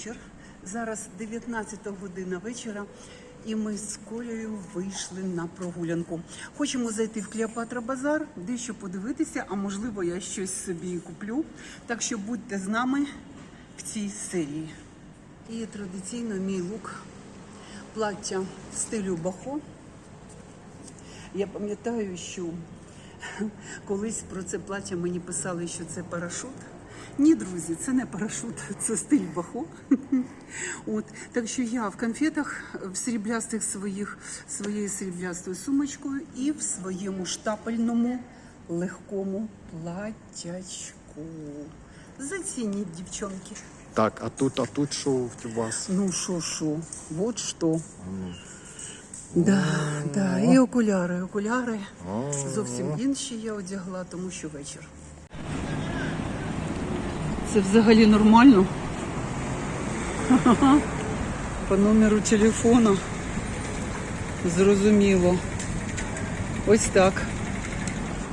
вечір. Зараз 19 година вечора, і ми з Колею вийшли на прогулянку. Хочемо зайти в Клеопатра Базар, дещо подивитися, а можливо, я щось собі куплю. Так що будьте з нами в цій серії. І традиційно мій лук плаття в стилю бахо. Я пам'ятаю, що колись про це плаття мені писали, що це парашут. Ні, друзі, це не парашут, це стиль бахо. От так що я в конфетах, в сріблястих своїх своєю сріблястою сумочкою і в своєму штапельному легкому платячку. Зацініть, дівчонки. Так, а тут, а тут що у вас? Ну що, що, вот що. Да, да, і окуляри, окуляри. Зовсім інші я одягла, тому що вечір. Це взагалі нормально. По номеру телефону. Зрозуміло. Ось так.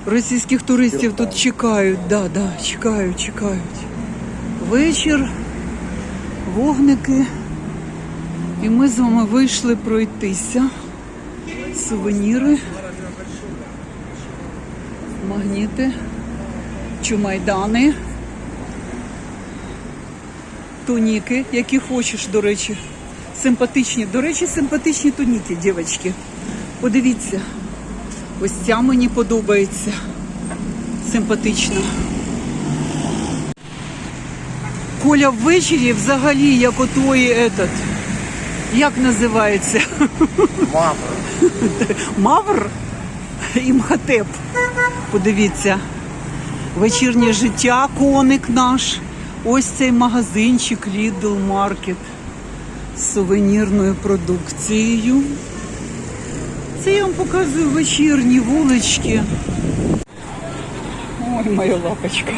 Російських туристів тут чекають, да, да, чекають, чекають. Вечір, вогники. І ми з вами вийшли пройтися. Сувеніри, магніти, чумайдани, туніки, які хочеш, до речі. Симпатичні. До речі, симпатичні туніки, дівчатки. Подивіться. Ось ця мені подобається. Симпатична. Коля ввечері взагалі як отої этот. Як називається? Мама. Мавр Імхотеп. Подивіться. Вечірнє життя, коник наш. Ось цей магазинчик Lidl Market з сувенірною продукцією. Це я вам показую вечірні вулички. Ой, моя лапочка.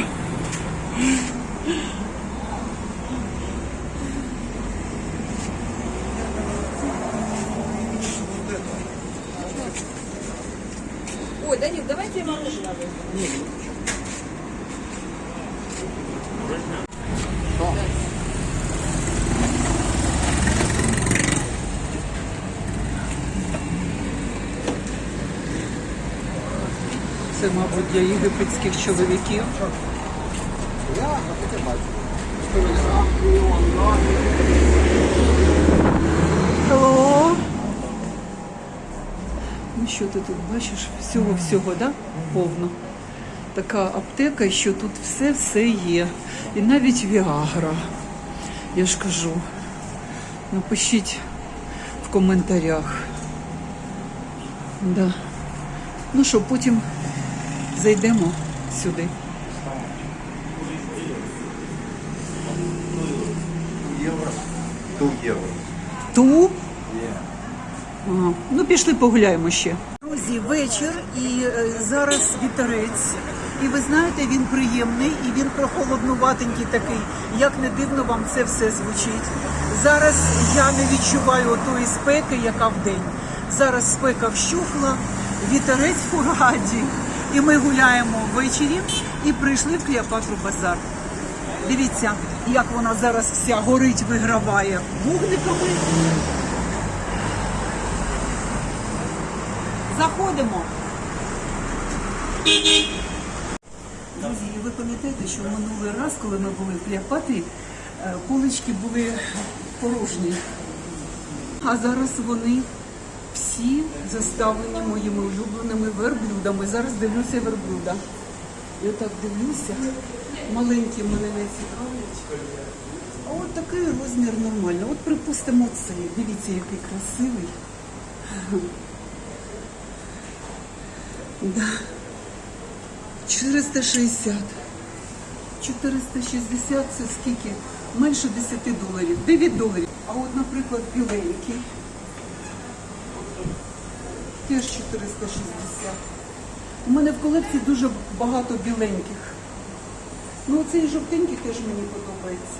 Це, мабуть, для єгипетських чоловіків. Hello. Ну що ти тут бачиш? Всього-всього, да? Повно. Така аптека, що тут все-все є. І навіть Віагра. Я ж кажу. Напишіть в коментарях. Да. Ну що, потім зайдемо сюди. Ту євро. Ту? Ага. Ну, пішли погуляємо ще. Друзі, вечір і е, зараз вітерець. І ви знаєте, він приємний і він прохолоднуватенький такий. Як не дивно вам це все звучить. Зараз я не відчуваю тої спеки, яка вдень. Зараз спека вщухла, вітерець у раді. І ми гуляємо ввечері і прийшли в Клеопатру базар. Дивіться, як вона зараз вся горить, виграває вогниками. Заходимо. Друзі, ви пам'ятаєте, що минулий раз, коли ми були в Клеопатрі, е, полички були порожні. А зараз вони всі заставлені моїми улюбленими верблюдами. Зараз дивлюся верблюда. І отак дивлюся. Маленькі мене не цікавлять. А от такий розмір нормально. От припустимо цей. Дивіться, який красивий. Да. 460. 460 це скільки? Менше 10 доларів. 9 доларів. А от, наприклад, біленький. Теж 460. У мене в колекції дуже багато біленьких. Ну, цей жовтенький теж мені подобається.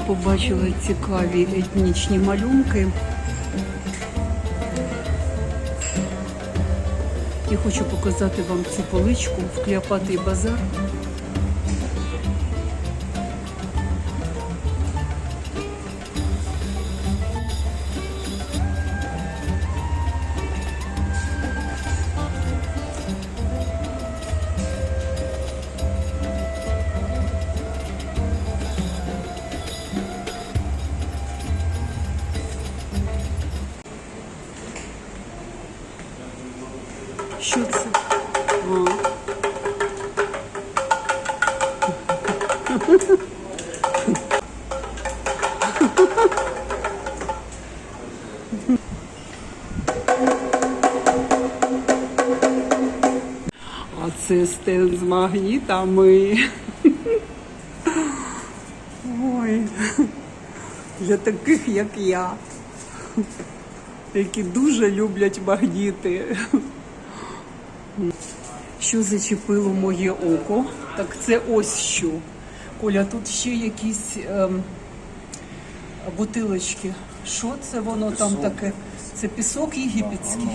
Побачила цікаві етнічні малюнки. І хочу показати вам цю поличку в Клеопатрі базар. Стенд з магнітами. Ой, для таких, як я, які дуже люблять магніти. Що зачепило моє око? Так це ось що. Коля, тут ще якісь ем, бутилочки. Що це воно там таке? Це пісок єгипетський.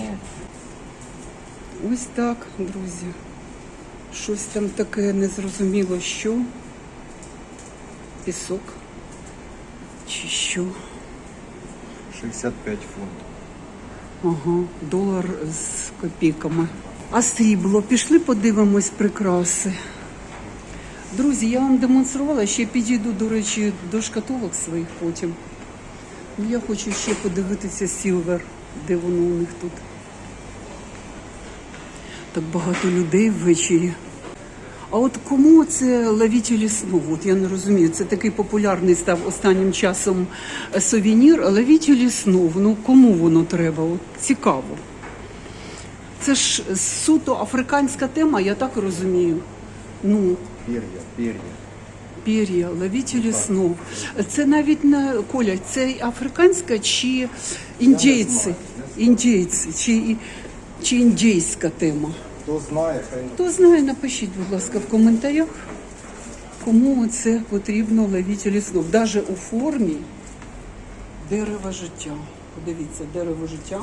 Ось так, друзі. Щось там таке незрозуміло, що. Пісок. Чи що? 65 фунтів. Ага, долар з копійками. А срібло, пішли подивимось прикраси. Друзі, я вам демонструвала, ще підійду, до речі, до шкатулок своїх потім. Ну, я хочу ще подивитися Сілвер, де воно у них тут. Так багато людей ввечері. А от кому це ловітелі снов? От я не розумію. Це такий популярний став останнім часом е, сувенір. Ловітелі снов. Ну кому воно треба? От цікаво. Це ж суто африканська тема, я так розумію. Ну, Пір'я, пір'я. пір'я, ловітелі снов. Це навіть не Коля, це африканська чи індійці? Індійці, чи, чи індійська тема? Хто знає, хай Хто знає, напишіть, будь ласка, в коментарях, кому це потрібно ловітелі снов. Навіть у формі дерева життя. Подивіться, дерево життя.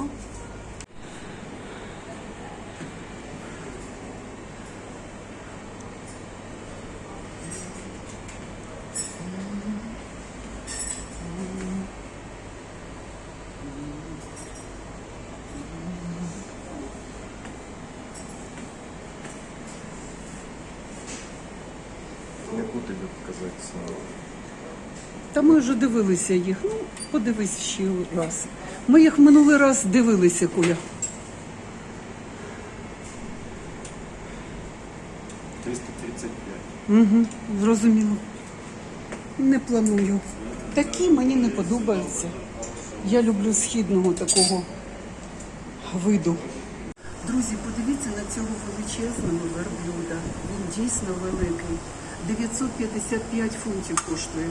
яку тобі показати снова. Та ми вже дивилися їх. Ну, подивись ще раз. Ми їх минулий раз дивилися, Коля. 335. Угу, зрозуміло. Не планую. Такі мені не подобаються. Я люблю східного такого виду. Друзі, подивіться на цього величезного верблюда. Він дійсно великий. 955 фунтів коштує.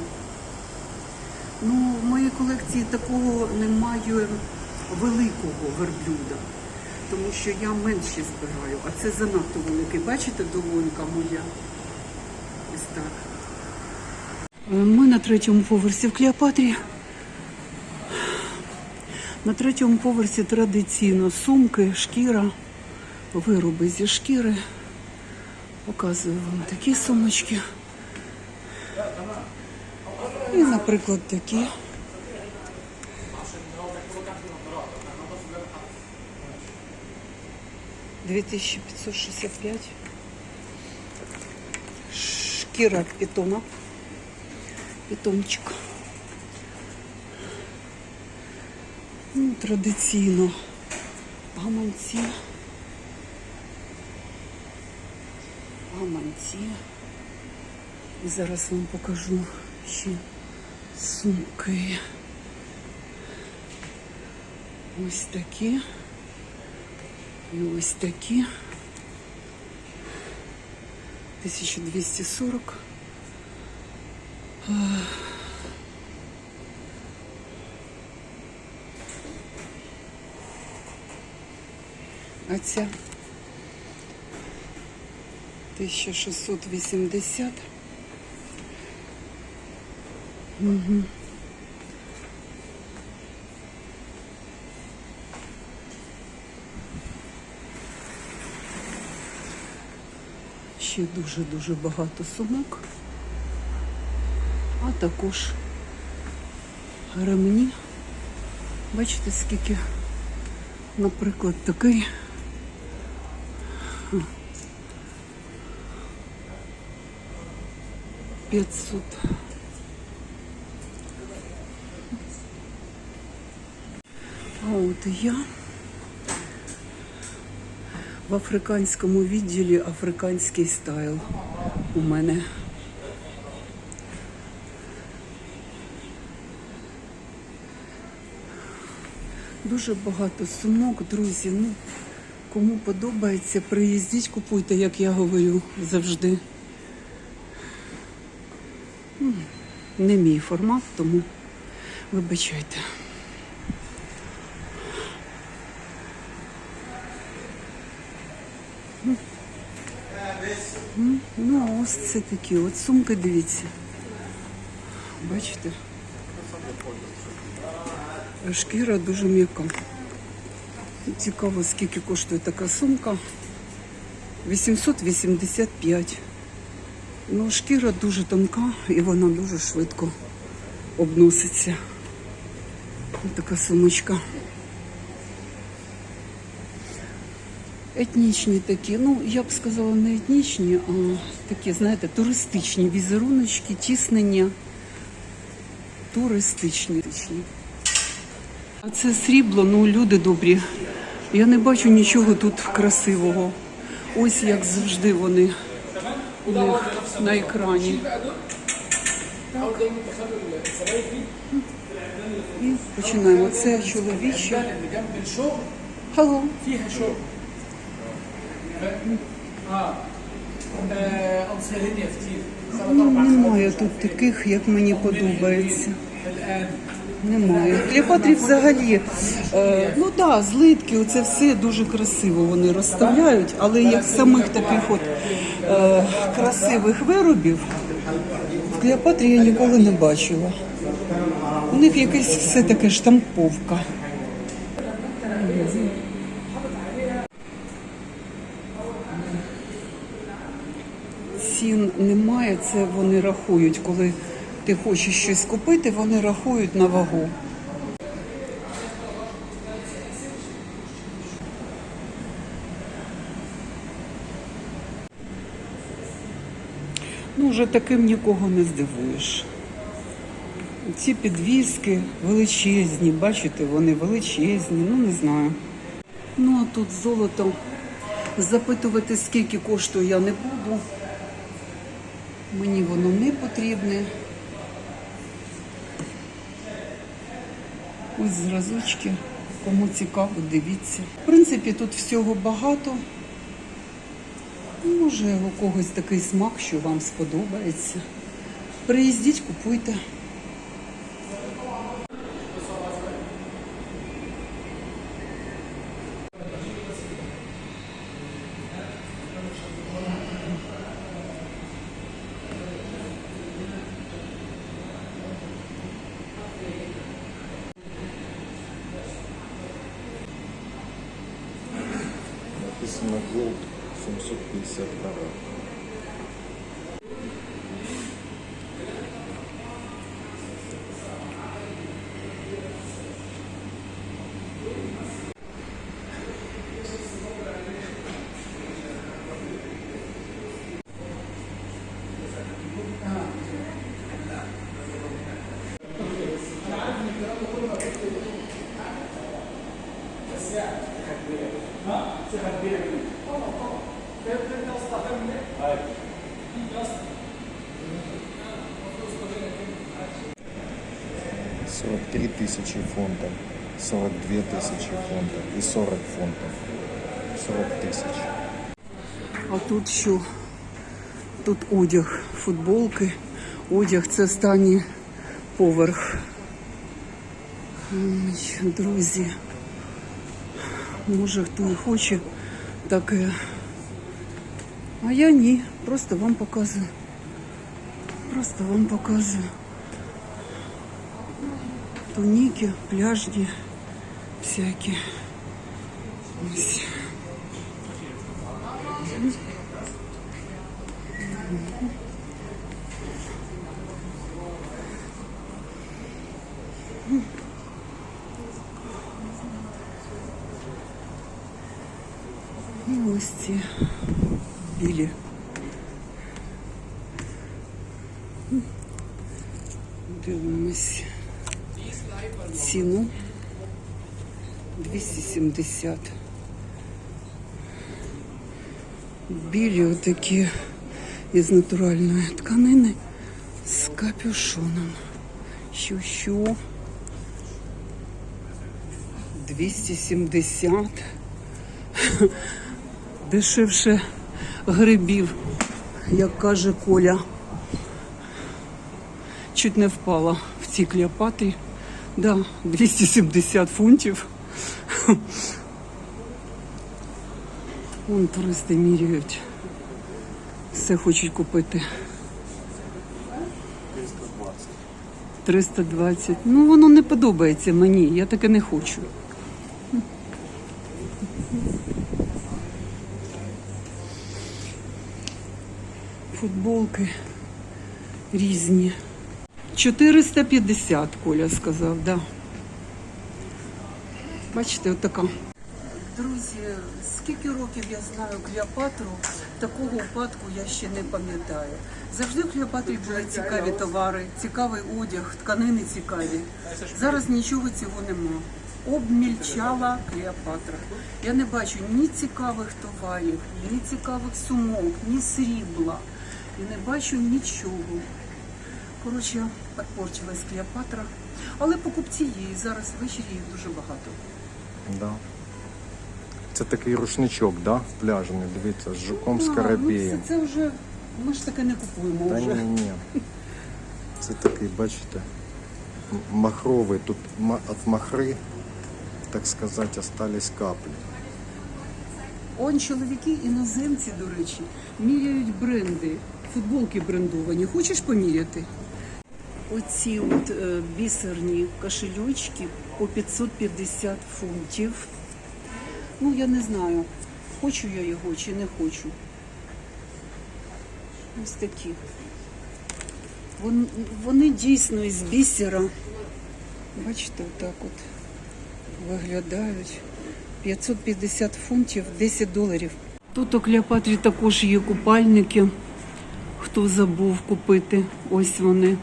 Ну, в моїй колекції такого немає великого верблюда, тому що я менші збираю, а це занадто великий. Бачите, долонька моя? Ось так. Е, Ми на третьому поверсі в Клеопатрі. На третьому поверсі традиційно сумки, шкіра, вироби зі шкіри. Показую вам такі сумочки. І, наприклад, такі. Дві тисячі п'ятсот шістдесят п'ять. Шкіра питона. Питончик. Ну, традиційно гаманці. Гаманці. І зараз вам покажу ще сумки. Ось такі. І ось такі. 1240. А ця 1680. Ще дуже-дуже багато сумок. А також ремні. Бачите, скільки, наприклад, такий. П'ятсот. От я в африканському відділі африканський стайл у мене. Дуже багато сумок, друзі. Ну, кому подобається, приїздіть, купуйте, як я говорю завжди. Не мій формат, тому вибачайте. Ну, ось це такі от сумки, дивіться. Бачите? Шкіра дуже м'яка. Цікаво, скільки коштує така сумка. 885. Ну, шкіра дуже тонка і вона дуже швидко обноситься. Ось така сумочка. етнічні такі, ну я б сказала, не етнічні, а такі, знаєте, туристичні візеруночки, тіснення. Туристичні. А це срібло, ну люди добрі. Я не бачу нічого тут красивого. Ось як завжди вони у них на екрані. Так. І починаємо. Це чоловіче. Hello. Немає тут таких, як мені подобається. Немає. Клеопатрі взагалі, е, ну так, да, злитки, це все дуже красиво вони розставляють, але як самих таких от е, красивих виробів в Клеопатрі я ніколи не бачила. У них якась все таке штамповка. Немає, це вони рахують, коли ти хочеш щось купити, вони рахують на вагу. Ну, вже таким нікого не здивуєш. Ці підвіски величезні, бачите, вони величезні, ну не знаю. Ну а тут золото. Запитувати, скільки коштує, я не буду. Мені воно не потрібне. Ось зразочки. Кому цікаво, дивіться. В принципі, тут всього багато. Може, у когось такий смак, що вам сподобається. Приїздіть, купуйте. тысячи фунтов, сорок две тысячи фунтов и сорок фунтов. Сорок тысяч. А тут що? Тут одяг, футболки, одяг це останній поверх. Ой, друзі, може хто і хоче таке. А я ні, просто вам показую. Просто вам показую. Туніки, пляжні, всякі. Ось. І ось ці білі. Дивимось ціну 270. Білі отакі із натуральної тканини з капюшоном. Що? 270. Дешевше грибів, як каже Коля. Чуть не впала в ці Клеопатрі. Да, 270 фунтів. Вон туристи міряють. Все хочуть купити. 320. Ну, воно не подобається мені. Я таке не хочу. Футболки різні. 450, Коля сказав, да. Бачите, отака. Друзі, скільки років я знаю Клеопатру, такого випадку я ще не пам'ятаю. Завжди в Клеопатрі були цікаві товари, цікавий одяг, тканини цікаві. Зараз нічого цього нема. Обмільчала Клеопатра. Я не бачу ні цікавих товарів, ні цікавих сумок, ні срібла. І не бачу нічого. Коротше, підпорчилась Клеопатра. Але покупці і зараз ввечері їх дуже багато. Да. Це такий рушничок, да? пляжний, дивіться, з жуком скарабеєм. Ну, це, це вже, ми ж таке не купуємо Та вже. ні, ні. Це такий, бачите, махровий. Тут від махри, так сказати, остались каплі. Он чоловіки іноземці, до речі, міряють бренди, футболки брендовані. Хочеш поміряти? Оці от е, бісерні кошелючки по 550 фунтів. Ну, я не знаю, хочу я його чи не хочу. Ось такі. Вон, вони дійсно із бісера. Бачите, отак от виглядають. 550 фунтів, 10 доларів. Тут у Клеопатрі також є купальники. Хто забув купити, ось вони.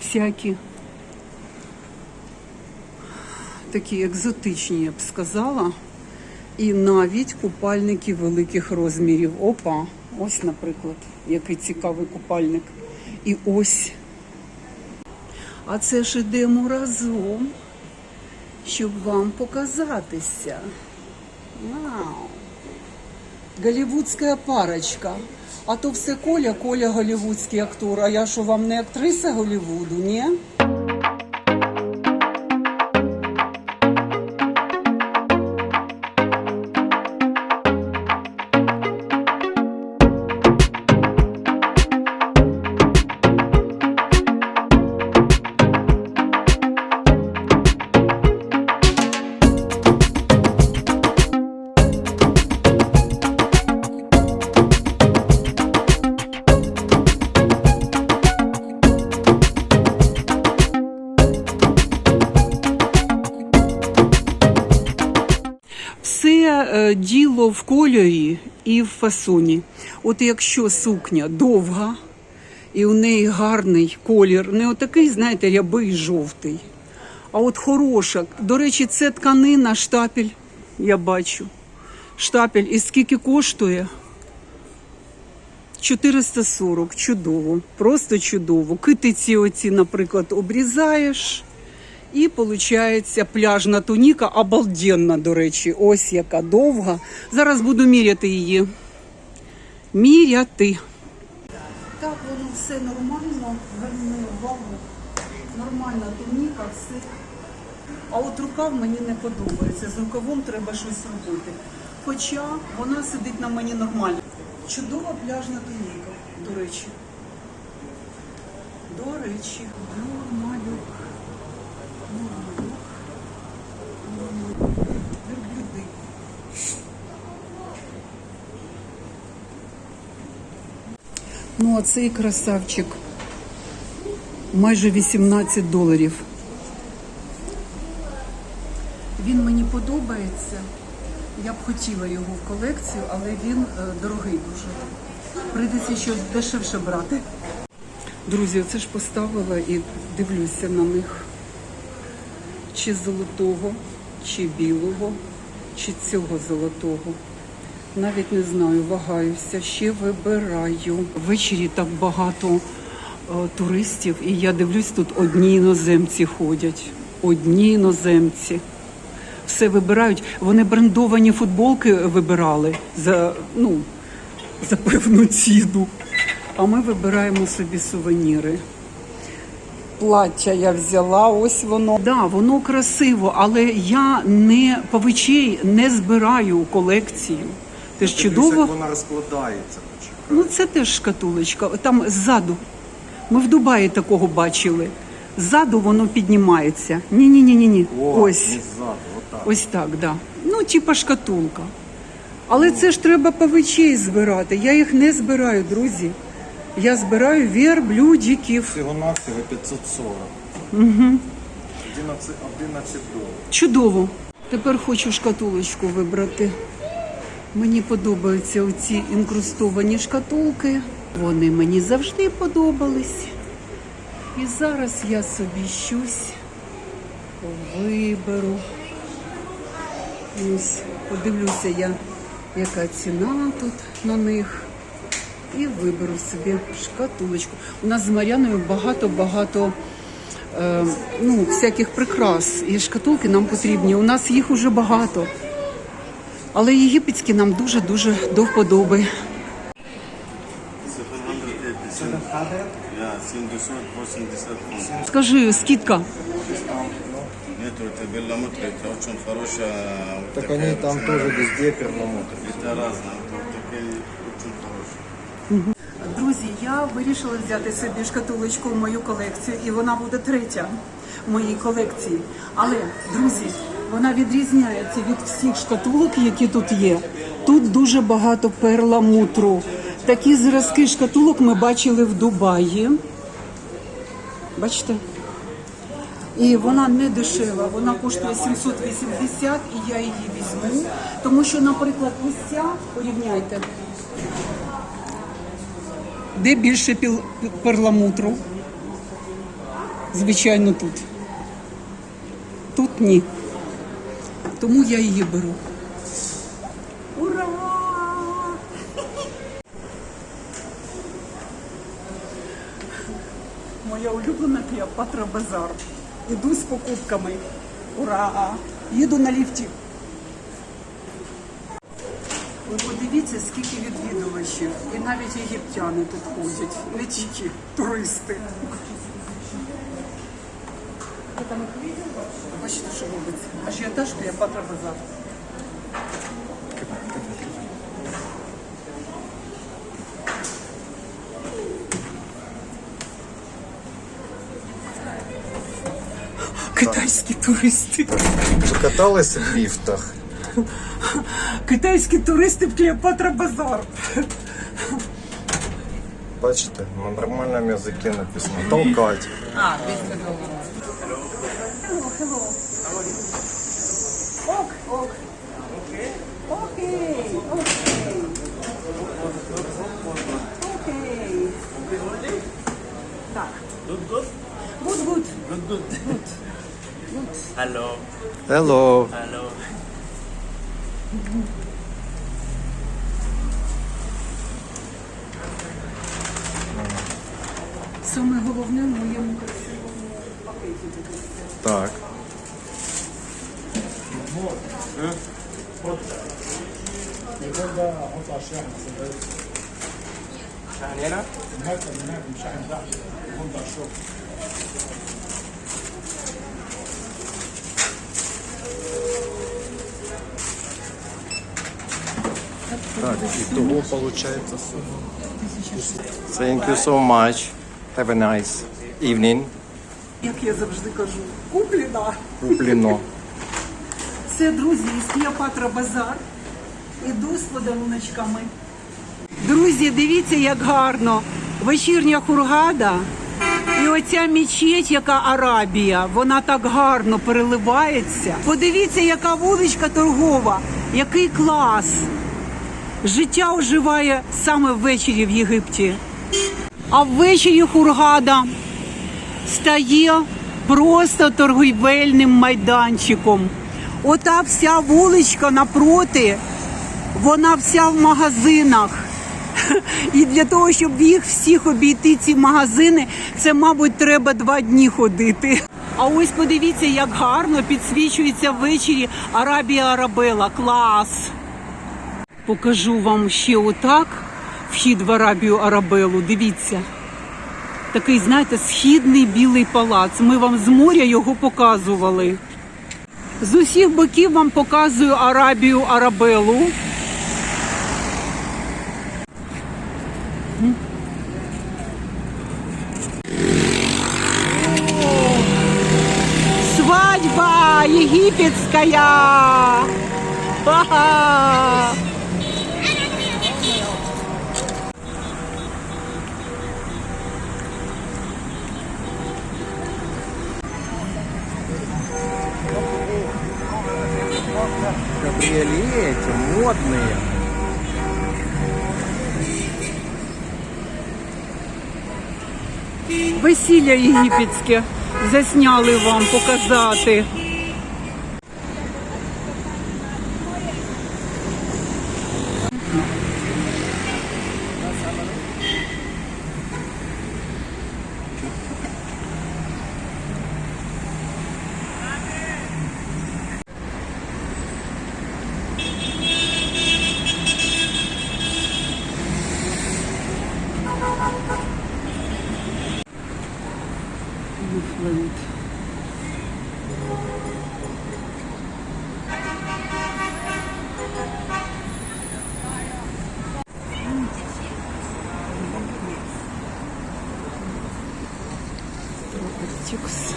Всякі. Такі екзотичні, я б сказала. І навіть купальники великих розмірів. Опа, ось, наприклад, який цікавий купальник. І ось. А це ж ідемо разом щоб вам показатися. Вау! Голівудська парочка. А то все Коля, Коля голівудський актор. А я що вам не актриса Голівуду, ні? Діло в кольорі і в фасоні. От якщо сукня довга і у неї гарний колір, не отакий, знаєте, рябий жовтий, а от хороша. До речі, це тканина, штапель, я бачу. Штапель. І скільки коштує? 440. Чудово. Просто чудово. Китиці оці, наприклад, обрізаєш. І виходить пляжна туніка, обалденна, до речі, ось яка довга. Зараз буду міряти її. Міряти. Так, воно все нормально, зверни увагу. Нормальна туніка, все. А от рукав мені не подобається. З рукавом треба щось робити. Хоча вона сидить на мені нормально. Чудова пляжна туніка, до речі. До речі, нормалюк. Ну, а цей красавчик майже 18 доларів. Він мені подобається. Я б хотіла його в колекцію, але він е, дорогий дуже. Прийдеться щось дешевше брати. Друзі, оце ж поставила і дивлюся на них. Чи золотого, чи білого, чи цього золотого. Навіть не знаю, вагаюся, ще вибираю. Ввечері так багато е, туристів, і я дивлюсь, тут одні іноземці ходять. Одні іноземці. Все вибирають. Вони брендовані футболки вибирали за, ну, за певну ціну. А ми вибираємо собі сувеніри. Плаття я взяла, ось воно. Да, воно красиво, але я не павичей не збираю у колекцію. Ти ж чудово. Як вона розкладається. Ну це теж шкатулочка. Там ззаду. Ми в Дубаї такого бачили. Ззаду воно піднімається. Ні, ні, ні, ні, ні. О, Ось. не ззаду, отак. Ось так, да. Ну, типа шкатулка. Але це ж треба павичей збирати. Я їх не збираю, друзі. Я збираю верблюдиків. Всього навсього 540. Угу. 11, 11 доларів. Чудово. Тепер хочу шкатулочку вибрати. Мені подобаються оці інкрустовані шкатулки. Вони мені завжди подобались. І зараз я собі щось виберу. Ось, подивлюся я, яка ціна тут на них І виберу собі шкатулочку. У нас з Мар'яною багато-багато е, ну, всяких прикрас. І шкатулки нам потрібні. У нас їх уже багато. Але єгипетські нам дуже-дуже до вподоби. 780. Я 780. фунтов. Скажи, скидка. Нету, это перламутр, это очень хорошая. вот Так такая они там очень- тоже везде перламутр. Это разное, Друзі, я вирішила взяти собі шкатулочку в мою колекцію, і вона буде третя в моїй колекції. Але, друзі, вона відрізняється від всіх шкатулок, які тут є. Тут дуже багато перламутру. Такі зразки шкатулок ми бачили в Дубаї. Бачите? І вона не дешева, вона коштує 780 і я її візьму. Тому що, наприклад, ось ця, порівняйте, де більше перламутру? Звичайно, тут. Тут ні. Тому я її беру. Ура! Моя улюблена Клеопатра Базар. Іду з покупками. Ура! Їду на ліфті. Ви подивіться, скільки відвідувачів. І навіть єгиптяни тут ходять, не тільки туристи. Бачите, що робиться? Ажіотаж Клеопатра Базар. Китайські туристи. Каталися в ліфтах. Китайські туристи в Клеопатра Базар. Бачите, на нормальному язикі написано. Толкать. А, 200 долларов. Ок, ок. Окей, окей. Окей. Так. Good, good. Hello, Hello. hello. Саме головне в моєму красивому пакеті. дивіться. Так. Так, і того виходить сума. Thank you so much. Have a nice evening. Як я завжди кажу, куплена. Куплено. Це, друзі, із Клеопатра Базар. Іду з подаруночками. Друзі, дивіться, як гарно. Вечірня хургада. І оця мечеть, яка Арабія, вона так гарно переливається. Подивіться, яка вуличка торгова, який клас. Життя оживає саме ввечері в Єгипті. А ввечері хургада стає просто торгівельним майданчиком. Ота вся вуличка напроти, вона вся в магазинах. І для того, щоб їх всіх обійти, ці магазини, це, мабуть, треба два дні ходити. А ось подивіться, як гарно підсвічується ввечері Арабія Арабела. Клас! Покажу вам ще отак вхід в Арабію Арабелу. Дивіться. Такий, знаєте, східний білий палац. Ми вам з моря його показували. З усіх боків вам показую Арабію Арабелу. Свадьба египетская! Ха-ха! Кабриолеты модные. Весілля єгипетське засняли вам показати. Флint. Тюкс.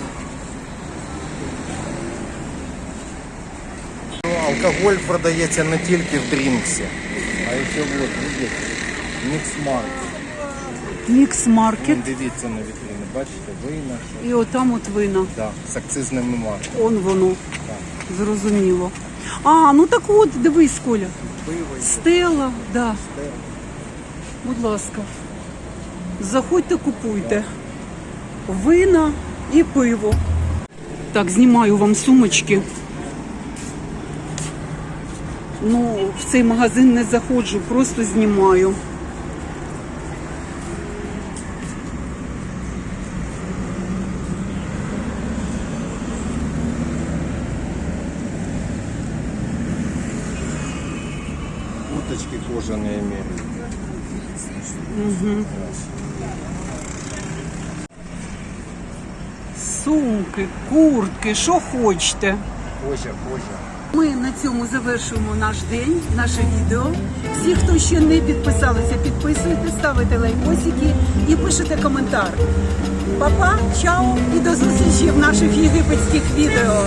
Ну, Алкоголь продається не тільки в дрінксі, а ще от, видите, міксмарк. Мікс маркет. Вон Дивіться на вітрини, Бачите, вина, І отам от вина. да, з акцизними марками. Он воно. Зрозуміло. А, ну так от, дивись, Коля. Пиво. Стела, да. Будь ласка. Заходьте, купуйте. Вина і пиво. Так, знімаю вам сумочки. Ну, в цей магазин не заходжу, просто знімаю. Кожаные имеют. Сумки, куртки, що хочете. Позже, позже. Ми на цьому завершуємо наш день, наше відео. Всі, хто ще не підписалися, підписуйте, ставите лайкосики і пишете коментар. Па-па, чао і до зустрічі в наших єгипетських відео.